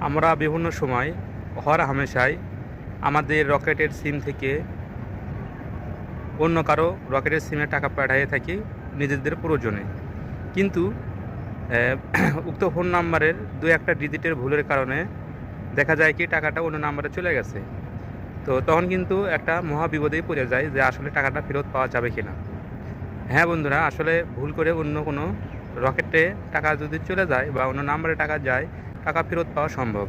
আমরা বিভিন্ন সময় হর হামেশাই আমাদের রকেটের সিম থেকে অন্য কারও রকেটের সিমে টাকা পাঠিয়ে থাকি নিজেদের প্রয়োজনে। কিন্তু উক্ত ফোন নাম্বারের দু একটা ডিজিটের ভুলের কারণে দেখা যায় কি টাকাটা অন্য নাম্বারে চলে গেছে। তো তখন কিন্তু একটা মহা বিপদেই পড়ে যায় যে আসলে টাকাটা ফেরত পাওয়া যাবে কি না হ্যাঁ বন্ধুরা, আসলে ভুল করে অন্য কোনো রকেটে টাকা যদি চলে যায় বা অন্য নাম্বারে টাকা যায় টাকা ফেরত পাওয়া সম্ভব।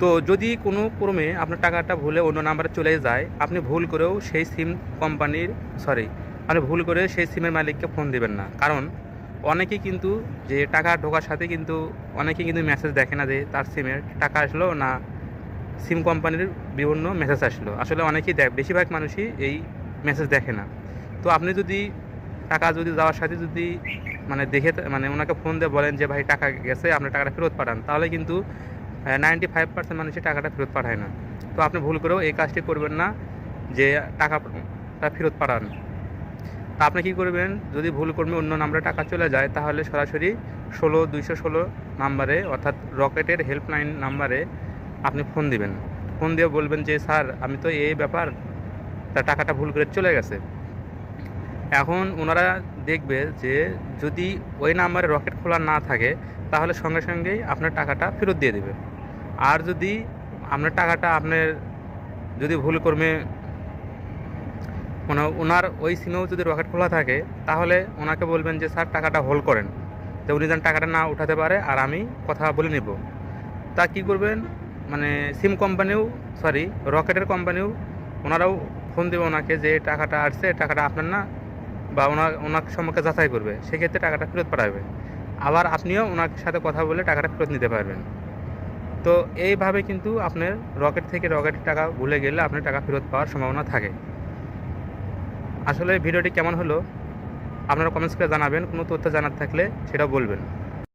তো যদি কোনো ক্রমে আপনার টাকাটা ভুলে অন্য নাম্বারে চলে যায়, আপনি ভুল করেও সেই সিম কোম্পানির সরি আপনি ভুল করে সেই সিমের মালিককে ফোন দেবেন না। কারণ অনেকেই কিন্তু যে টাকা ঢোকার সাথে কিন্তু অনেকেই কিন্তু মেসেজ দেখে না যে তার সিমের টাকা আসলো না সিম কোম্পানির বিভিন্ন মেসেজ আসলো। আসলে অনেকেই দেখ, বেশিরভাগ মানুষই এই মেসেজ দেখে না। তো আপনি যদি টাকা যদি যাওয়ার সাথে যদি মানে দেখে মানে ওনাকে ফোন দিয়ে বলেন যে, ভাই, টাকা গেছে আপনার টাকাটা ফেরত পাঠান। তাহলে কিন্তু নাইনটি ফাইভ পার্সেন্ট মানুষই টাকাটা ফেরত পাঠায় না। তো আপনি ভুল করেও এই কাজটি করবেন না, যে টাকাটা ফেরত পাঠান। তা আপনি কী করবেন? যদি ভুল কর্মে অন্য নাম্বারে টাকা চলে যায়, তাহলে সরাসরি ষোলো, দুইশো ষোলো নাম্বারে অর্থাৎ রকেটের হেল্পলাইন নাম্বারে আপনি ফোন দিবেন। ফোন দিয়ে বলবেন যে, স্যার, আমি তো এই ব্যাপার, তা টাকাটা ভুল করে চলে গেছে। এখন ওনারা দেখবে যে যদি ওই নাম্বারে রকেট খোলা না থাকে, তাহলে সঙ্গে সঙ্গেই আপনার টাকাটা ফেরত দিয়ে দেবে। আর যদি আপনার টাকাটা আপনার যদি ভুল কর্মে মানে ওনার ওই সিমেও যদি রকেট খোলা থাকে, তাহলে ওনাকে বলবেন যে, স্যার, টাকাটা হোল্ড করেন। তো উনি যেন টাকাটা না উঠাতে পারে, আর আমি কথা বলে নেব। তা কি করবেন? মানে সিম কোম্পানিও, সরি, রকেটের কোম্পানিও, ওনারাও ফোন দেবে ওনাকে যে টাকাটা আসছে টাকাটা আপনার না। বা ওনার ওনার সম্পর্কে যাচাই করবে, সেক্ষেত্রে টাকাটা ফেরত পাঠাবে। আবার আপনিও ওনার সাথে কথা বলে টাকাটা ফেরত নিতে পারবেন। তো এইভাবে কিন্তু আপনার রকেট থেকে রকেটের টাকা ভুলে গেলে আপনার টাকা ফেরত পাওয়ার সম্ভাবনা থাকে। আসলে ভিডিওটি কেমন হলো? আপনারা কমেন্টস করে জানাবেন, কোনো তথ্য জানার থাকলে সেটা বলবেন।